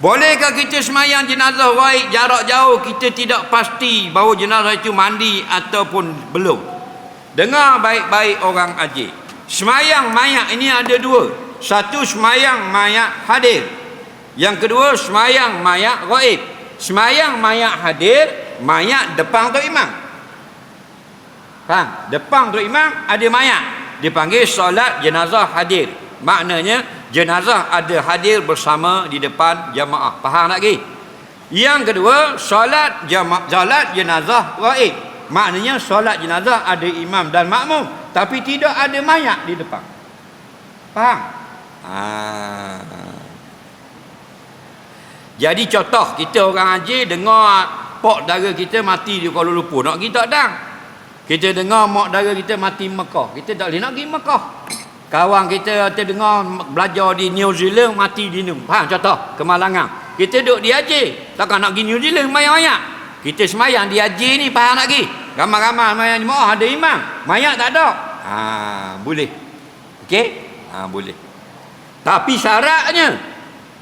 Bolehkah kita semayang jenazah waib jarak jauh kita tidak pasti bahawa jenazah itu mandi ataupun belum. Dengar baik-baik orang ajik. Semayang mayat ini ada dua. Satu semayang mayat hadir. Yang kedua semayang mayat gaib. Semayang mayat hadir, mayat depan tu imam. Faham? Depan tu imam ada mayat. Dipanggil solat jenazah hadir. Maknanya jenazah ada hadir bersama di depan jamaah. Faham tak lagi? Yang kedua, solat jamaah solat jenazah gaib. Maknanya solat jenazah ada imam dan makmum tapi tidak ada mayat di depan. Faham? Ah. Jadi contoh kita orang haji dengar pok dara kita mati di Kuala Lumpur. Nak pergi tak dang? Kita dengar mak dara kita mati Mekah. Kita tak boleh nak pergi Mekah. Kawan kita kita dengar belajar di New Zealand mati di New. Faham contoh? Kemalangan. Kita duduk di Aceh. Takkan nak pergi New Zealand mayat-mayat. Kita semayang di Aceh ni faham tak lagi? Ramai-ramai mayat jemaah ada imam. Mayat tak ada. Ha, boleh. Okey? Ha, boleh. Tapi syaratnya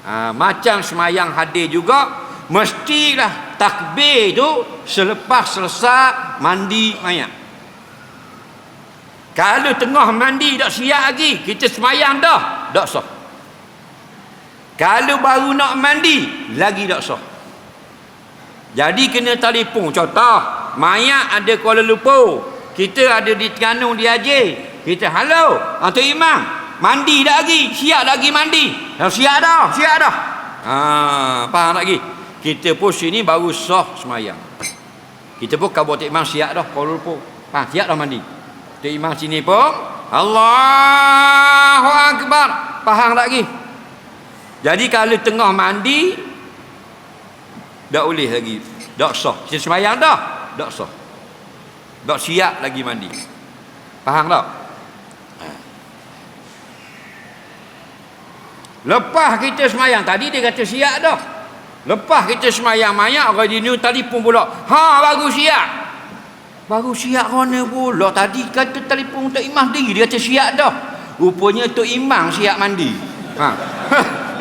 ha, macam semayang hadir juga mestilah takbir tu selepas selesai mandi mayat. Kalau tengah mandi tak siap lagi, kita semayang dah, tak sah. Kalau baru nak mandi, lagi tak sah. Jadi kena telefon. Contoh, mayat ada Kuala Lumpur. Kita ada di Terengganu di Aceh. Kita, halo, Antuk Imam, mandi dah lagi, siap lagi mandi. Dah siap dah, siap dah. Ha, faham lagi? Kita pun sini baru sah semayang. Kita pun kabupaten Imam siap dah Kuala Lumpur. Faham, siap dah mandi. Tok Imam sini pun Allahu Akbar. Faham tak lagi? Jadi kalau tengah mandi tak boleh lagi. Tak sah. Kita semayang dah. Tak sah. Tak siap lagi mandi. Faham tak? Lepas kita semayang tadi dia kata siap dah. Lepas kita semayang mayat orang di ni telefon pula. Ha baru siap. Baru siap mana pula. Tadi kata telefon Tok Imam diri Dia kata siap dah. Rupanya Tok Imam siap mandi. Ha.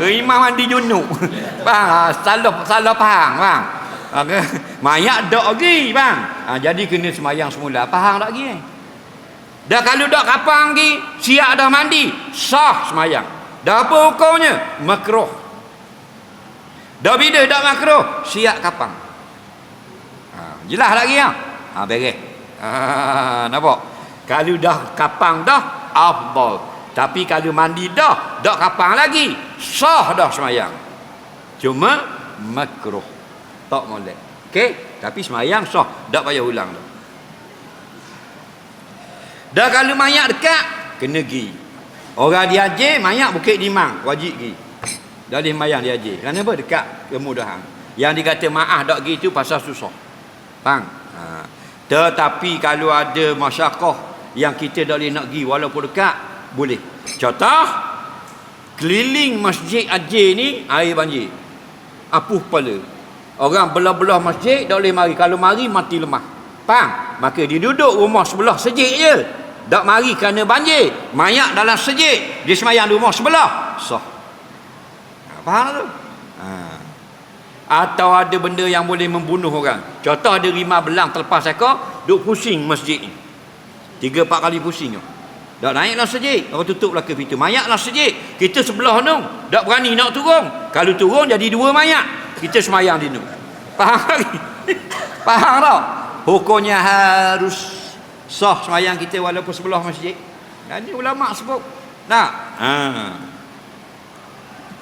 Imam mandi junuk. Faham Salah, salah faham Faham ha. Mayat dok lagi bang. Ha, jadi kena semayang semula. Faham tak lagi Dah kalau dok kapang lagi Siap dah mandi Sah semayang. Dah apa hukumnya? Makruh. Dah bila dah makruh? Siap kapang. Ha. Jelas lagi ya Ha beres. Ha nampak? Kalau dah kapang dah afdal. Tapi kalau mandi dah, dak kapang lagi, sah dah semayang. Cuma makruh. Tak molek. Okey? Tapi semayang sah, dak payah ulang dah. Dah kalau mayat dekat, kena gi. Orang di Aceh, mayat Bukit Limang, wajib gi. Dah boleh mayang di Aceh. Kenapa dekat kemudahan? Yang dikata maaf dak gi tu pasal susah. Faham? Ha. Tetapi kalau ada masyarakat yang kita tak boleh nak pergi walaupun dekat, boleh. Contoh, keliling masjid Aceh ni air banjir. Apuh kepala. Orang belah-belah masjid tak boleh mari. Kalau mari, mati lemah. Faham? Maka dia duduk rumah sebelah sejik je. Tak mari kerana banjir. Mayat dalam sejik. Dia semayang di rumah sebelah. Sah. Faham tu? Haa atau ada benda yang boleh membunuh orang. Contoh ada rimah belang terlepas ekor, duk pusing masjid ni. Tiga empat kali pusing tu. Dak naiklah masjid, orang tutup belaka pintu. Mayatlah masjid. Kita sebelah tu, dak berani nak turun. Kalau turun jadi dua mayat. Kita semayang di tu. Faham lagi? Faham tak? Hukumnya harus sah semayang kita walaupun sebelah masjid. Dan ulama sebut. Nak? Ha.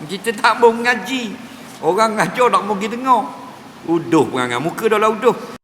Kita tak mau mengaji. Orang ngajar tak pergi dengar. Uduh perangai. Muka dah lah uduh.